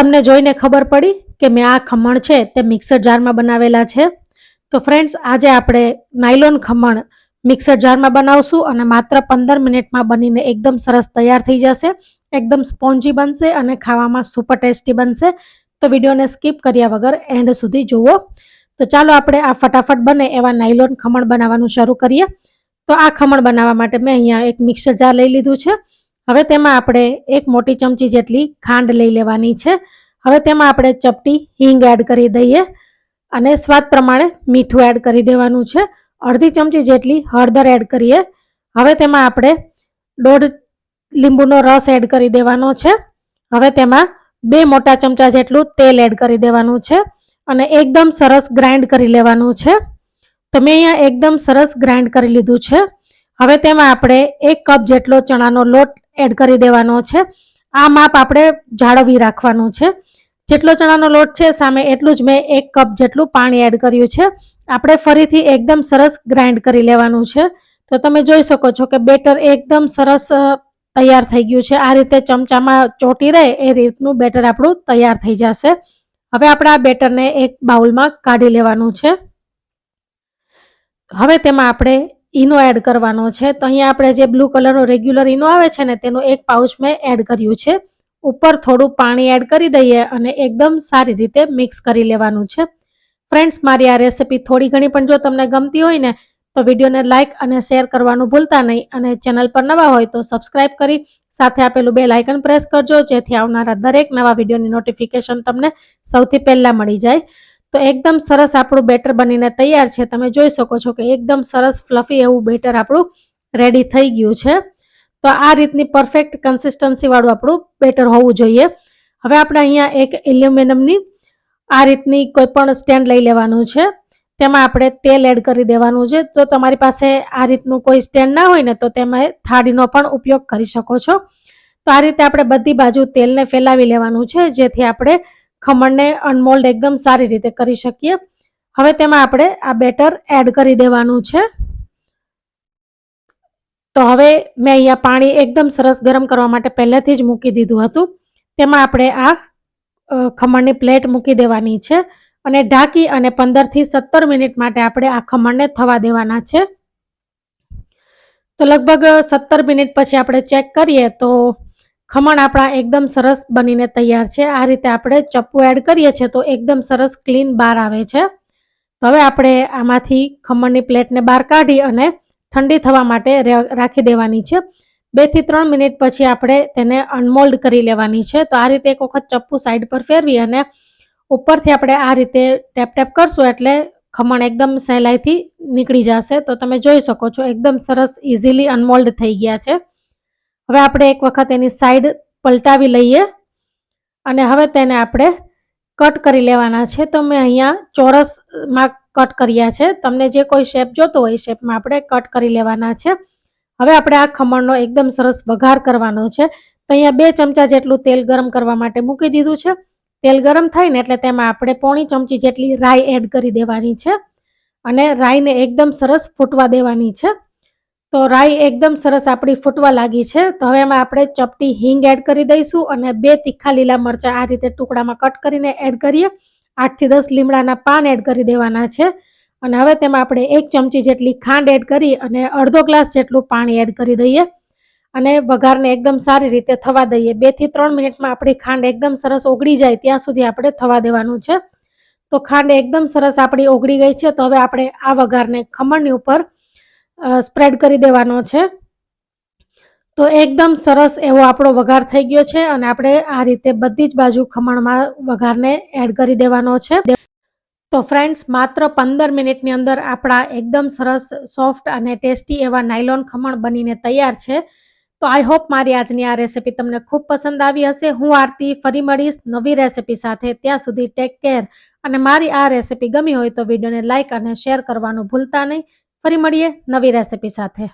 તમને જોઈને ખબર પડી કે મેં આ ખમણ છે તે મિક્સર જારમાં બનાવેલા છે. તો ફ્રેન્ડ્સ આજે આપણે નાયલોન ખમણ મિક્સર જારમાં બનાવશું અને માત્ર પંદર મિનિટમાં બનીને એકદમ સરસ તૈયાર થઈ જશે. એકદમ સ્પોન્જી બનશે અને ખાવામાં સુપર ટેસ્ટી બનશે. તો વિડીયોને સ્કીપ કર્યા વગર એન્ડ સુધી જુઓ. તો ચાલો આપણે આ ફટાફટ બને એવા નાયલોન ખમણ બનાવવાનું શરૂ કરીએ. તો આ ખમણ બનાવવા માટે મેં અહીંયા એક મિક્સર જાર લઈ લીધું છે. હવે તેમાં આપણે એક મોટી ચમચી જેટલી ખાંડ લઈ લેવાની છે. હવે તેમાં આપણે ચપટી હિંગ એડ કરી દઈએ અને સ્વાદ પ્રમાણે મીઠું એડ કરી દેવાનું છે. અડધી ચમચી જેટલી હળદર એડ કરીએ. હવે તેમાં આપણે દોઢ લીંબુનો રસ એડ કરી દેવાનો છે. હવે તેમાં બે મોટા ચમચા જેટલું તેલ એડ કરી દેવાનું છે અને એકદમ સરસ ગ્રાઇન્ડ કરી લેવાનું છે. તો મેં અહીંયા એકદમ સરસ ગ્રાઇન્ડ કરી લીધું છે. હવે તેમાં આપણે એક કપ જેટલો ચણાનો લોટ એડ કરી દેવાનો છે. આ માપ આપણે જાળવી રાખવાનું છે. જેટલો ચણાનો લોટ છે સામે એટલું જ મેં એક કપ જેટલું પાણી એડ કર્યું છે. આપણે ફરીથી એકદમ સરસ ગ્રાઇન્ડ કરી લેવાનું છે. તો તમે જોઈ શકો છો કે બેટર એકદમ સરસ તૈયાર થઈ ગયું છે. આ રીતે ચમચામાં ચોટી રહે એ રીતનું બેટર આપણું તૈયાર થઈ જશે. હવે આપણે આ બેટરને એક બાઉલમાં કાઢી લેવાનું છે. હવે તેમાં આપણે ઈનો એડ કરવાનો છે. તો અહીંયા આપણે જે બ્લુ કલરનો રેગ્યુલર ઈનો આવે છે ને, તેનો એક પાઉચ મેં એડ કર્યું છે. ઉપર થોડું પાણી એડ કરી દઈએ અને એકદમ સારી રીતે મિક્સ કરી લેવાનું છે. ફ્રેન્ડ્સ, મારી આ રેસિપી થોડી ઘણી પણ જો તમને ગમતી હોય ને, તો વિડીયોને લાઇક અને શેર કરવાનું ભૂલતા નહીં અને ચેનલ પર નવા હોય તો સબસ્ક્રાઇબ કરી સાથે આપેલું બે લાઇકન પ્રેસ કરજો, જેથી આવનારા દરેક નવા વિડીયોની નોટિફિકેશન તમને સૌથી પહેલાં મળી જાય. તો એકદમ સરસ આપણું બેટર બનીને તૈયાર છે. તમે જોઈ શકો છો કે એકદમ સરસ ફ્લફી એવું બેટર આપણું રેડી થઈ ગયું છે. તો આ રીતની પરફેક્ટ કન્સિસ્ટન્સીવાળું આપણું બેટર હોવું જોઈએ. હવે આપણે અહીંયા એક એલ્યુમિનિયમની આ રીતની કોઈ પણ સ્ટેન્ડ લઈ લેવાનું છે. તેમાં આપણે તેલ એડ કરી દેવાનું છે. તો તમારી પાસે આ રીતનું કોઈ સ્ટેન્ડ ના હોય ને તો તેમાં થાળીનો પણ ઉપયોગ કરી શકો છો. તો આ રીતે આપણે બધી બાજુ તેલને ફેલાવી લેવાનું છે. જેથી આપણે ખમણને અનમોલ્ડ એકદમ સારી રીતે કરી શકીએ. હવે તેમાં આપણે આ બેટર એડ કરી દેવાનું છે. તો હવે મેં અહીંયા પાણી એકદમ સરસ ગરમ કરવા માટે પહેલેથી જ મૂકી દીધું હતું. તેમાં આપણે આ ખમણની પ્લેટ મૂકી દેવાની છે અને ઢાંકી અને પંદરથી સત્તર મિનિટ માટે આપણે આ ખમણને થવા દેવાના છે. તો લગભગ સત્તર મિનિટ પછી આપણે ચેક કરીએ તો ખમણ આપણા એકદમ સરસ બનીને તૈયાર છે. આ રીતે આપણે ચપ્પુ એડ કરીએ છીએ તો એકદમ સરસ ક્લીન બહાર આવે છે. તો હવે આપણે આમાંથી ખમણની પ્લેટને બહાર કાઢી અને ઠંડી થવા માટે રાખી દેવાની છે. બેથી ત્રણ મિનિટ પછી આપણે તેને અનમોલ્ડ કરી લેવાની છે. તો આ રીતે એક વખત ચપ્પુ સાઈડ પર ફેરવી અને ઉપરથી આપણે આ રીતે ટેપ ટેપ કરશું એટલે ખમણ એકદમ સહેલાઈથી નીકળી જશે. તો તમે જોઈ શકો છો, એકદમ સરસ ઇઝીલી અનમોલ્ડ થઈ ગયા છે. હવે આપણે એક વખત એની સાઈડ પલટાવી લઈએ. અને હવે તેને આપણે કટ કરી લેવાના છે. તો મેં અહીંયા ચોરસમાં કટ કર્યા છે. તમને જે કોઈ શેપ જોતો હોય એ શેપમાં આપણે કટ કરી લેવાના છે. હવે આપણે આ ખમણનો એકદમ સરસ વઘાર કરવાનો છે. તો અહીંયા બે ચમચા જેટલું તેલ ગરમ કરવા માટે મૂકી દીધું છે. તેલ ગરમ થાય ને એટલે તેમાં આપણે પોણી ચમચી જેટલી રાઈ એડ કરી દેવાની છે. અને રાઈને એકદમ સરસ ફૂટવા દેવાની છે. તો રાઈ એકદમ સરસ આપણી ફૂટવા લાગી છે. તો હવે એમાં આપણે ચપટી હિંગ એડ કરી દઈશું અને બે તીખા લીલા મરચાં આ રીતે ટુકડામાં કટ કરીને એડ કરીએ. આઠથી દસ લીમડાના પાન એડ કરી દેવાના છે. અને હવે તેમાં આપણે એક ચમચી જેટલી ખાંડ એડ કરી અને અડધો ગ્લાસ જેટલું પાણી એડ કરી દઈએ. અને વઘારને એકદમ સારી રીતે થવા દઈએ. બેથી ત્રણ મિનિટમાં આપણી ખાંડ એકદમ સરસ ઓગળી જાય ત્યાં સુધી આપણે થવા દેવાનું છે. તો ખાંડ એકદમ સરસ આપણી ઓગળી ગઈ છે. તો હવે આપણે આ વઘારને ખમણની ઉપર સ્પ્રેડ કરી દેવાનો છે. તો એકદમ સરસ એવો આપણો વઘાર થઈ ગયો છે અને આપણે આ રીતે બધી જ બાજુ ખમણમાં વઘારને એડ કરી દેવાનો છે. તો ફ્રેન્ડ્સ માત્ર પંદર મિનિટની અંદર આપણા એકદમ સરસ સોફ્ટ અને ટેસ્ટી એવા નાયલોન ખમણ બનીને તૈયાર છે. તો આઈ હોપ મારી આજની આ રેસિપી તમને ખૂબ પસંદ આવી હશે. હું આરતી ફરી મળીશ નવી રેસિપી સાથે. ત્યાં સુધી ટેક કેર અને મારી આ રેસિપી ગમી હોય તો વિડીયોને લાઇક અને શેર કરવાનું ભૂલતા નહીં. ફરી મળીએ નવી રેસિપી સાથે.